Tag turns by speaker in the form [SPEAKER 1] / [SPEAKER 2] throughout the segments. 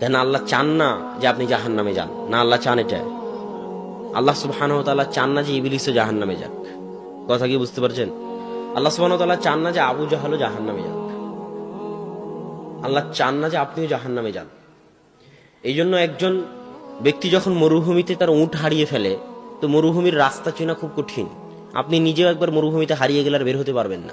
[SPEAKER 1] তাই না আল্লাহ চান না যে আপনি জাহান নামে যান। না, আল্লাহ চান এটা। আল্লাহ সুবহান তাআলা চান না যে ইবলিসও জাহান নামে যাক। কথা কি বুঝতে পারছেন? আল্লাহ সুবহান তাআলা চান না যে আবু জাহালও জাহান নামে যাক। আল্লাহ চান না যে আপনিও জাহান নামে যান। এই জন্য একজন ব্যক্তি যখন মরুভূমিতে তার উঁট হারিয়ে ফেলে, তো মরুভূমির রাস্তা চেনা খুব কঠিন। আপনি নিজেও একবার মরুভূমিতে হারিয়ে গেলে আর বের হতে পারবেন না।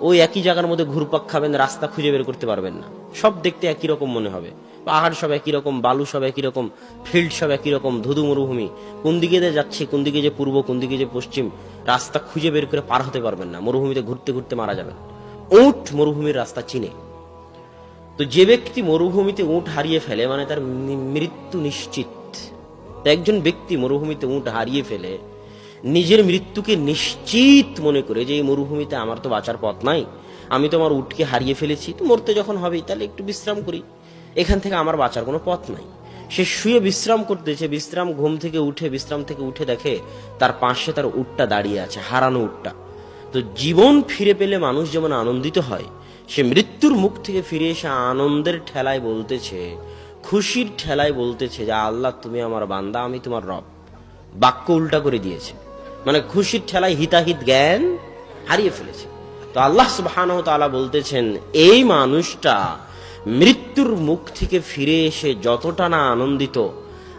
[SPEAKER 1] ওই একই জায়গার মধ্যে ঘুরপাক খাবেন, রাস্তা খুঁজে বের করতে পারবেন না। সব দেখতে একই রকম মনে হবে। পাহাড় সব একই রকম বালু সব একই রকম ফিল্ড সব একই রকম ধুধু মরুভূমি। কোন দিকে যে যাচ্ছে, কোন দিকে যে পূর্ব, কোন দিকে যে পশ্চিম, রাস্তা খুঁজে বের করে পার হতে পারবেন না। মরুভূমিতে ঘুরতে ঘুরতে মারা যাবেন। উট মরুভূমির রাস্তা চিনে। তো যে ব্যক্তি মরুভূমিতে উট হারিয়ে ফেলে মানে তার মৃত্যু নিশ্চিত। একজন ব্যক্তি মরুভূমিতে উট হারিয়ে ফেলে, নিজের মৃত্যুকে নিশ্চিত মনে করে যে, এই মরুভূমিতে আমার তো বাঁচার পথ নাই। আমি তো আমার উটকে হারিয়ে ফেলেছি। তো মরতে যখন হবেই, তাহলে একটু বিশ্রাম করি। এখান থেকে আমার বাঁচার কোনো পথ নাই। সে শুয়ে বিশ্রাম করতেছে, বিশ্রাম ঘুম থেকে উঠে, বিশ্রাম থেকে উঠে দেখে তার পাশে তার উটটা দাঁড়িয়ে আছে, হারানো উটটা। তো জীবন ফিরে পেলে মানুষ যেমন আনন্দিত হয়, সে মৃত্যুর মুখ থেকে ফিরে এসে আনন্দের ঠেলায় বলতেছে, খুশির ঠেলায় বলতেছে যে, আল্লাহ, তুমি আমার বান্দা, আমি তোমার রব। বাক্য উল্টা করে দিয়েছে। মানে খুশির ঠেলায় হিতাহিত জ্ঞান হারিয়ে ফেলেছে। তো আল্লাহ তাআলা বলতেছেন, এই মানুষটা মৃত্যুর মুখ থেকে ফিরে এসে যতটা না আনন্দিত,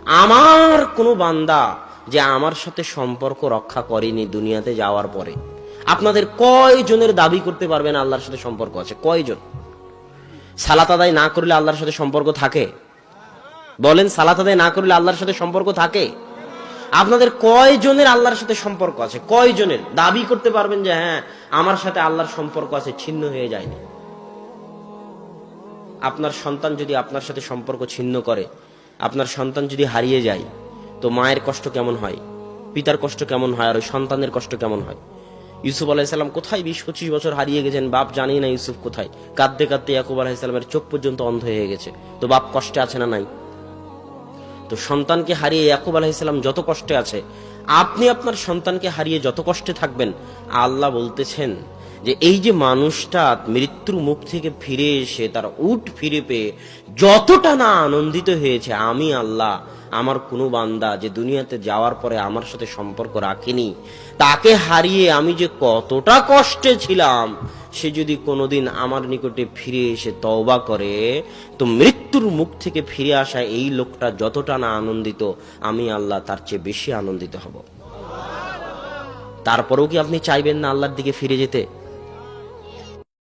[SPEAKER 1] আমার কোনো বান্দা যে আমার সাথে সম্পর্ক রক্ষা করেনি দুনিয়াতে যাওয়ার পরে। আপনাদের কয়জনের দাবি করতে পারবেন আল্লাহর সাথে সম্পর্ক আছে? কয়জন? সালাত আদায় না করলে আল্লাহর সাথে সম্পর্ক থাকে? বলেন, সালাত আদায় না করলে আল্লাহর সাথে সম্পর্ক থাকে? আপনাদের কয়জনের আল্লাহর সাথে সম্পর্ক আছে? কয়জনের? দাবি করতে পারবেন যে হ্যাঁ আমার সাথে আল্লাহর সম্পর্ক আছে, ছিন্ন হয়ে যায়নি। আপনার সন্তান যদি আপনার সাথে সম্পর্ক ছিন্ন করে, আপনার সন্তান যদি হারিয়ে যায়, তো মায়ের কষ্ট কেমন হয়? পিতার কষ্ট কেমন হয় আর ওই সন্তানের কষ্ট কেমন হয়? ইউসুফ আলাহিসাল্লাম কোথায় বিশ পঁচিশ বছর হারিয়ে গেছেন? বাপ জানি না ইউসুফ কোথায়। কাঁদতে কাঁদতে ইয়াকুব আলাহিসাল্লামের চোখ পর্যন্ত অন্ধ হয়ে গেছে। তো বাপ কষ্টে আছে না নাই? তো সন্তানকে হারিয়ে ইয়াকুব আলাহিসাল্লাম যত কষ্টে আছে, আপনি আপনার সন্তানকে হারিয়ে যত কষ্টে থাকবেন, আল্লাহ বলতেছেন যে এই যে মানুষটা মৃত্যুর মুখ থেকে ফিরে এসে তার উট ফিরে পেয়ে যতটা না আনন্দিত হয়েছে, আমি আল্লাহ, আমার কোনো বান্দা যে দুনিয়াতে যাওয়ার পরে আমার সাথে সম্পর্ক রাখেনি, তাকে হারিয়ে আমি যে কতটা কষ্টে ছিলাম, সে যদি কোনোদিন আমার নিকটে ফিরে এসে তওবা করে, তো মৃত্যুর মুখ থেকে ফিরে আসা এই লোকটা যতটা না আনন্দিত, আমি আল্লাহ তার চেয়ে বেশি আনন্দিত হব। তারপরেও কি আপনি চাইবেন না আল্লাহর দিকে ফিরে যেতে?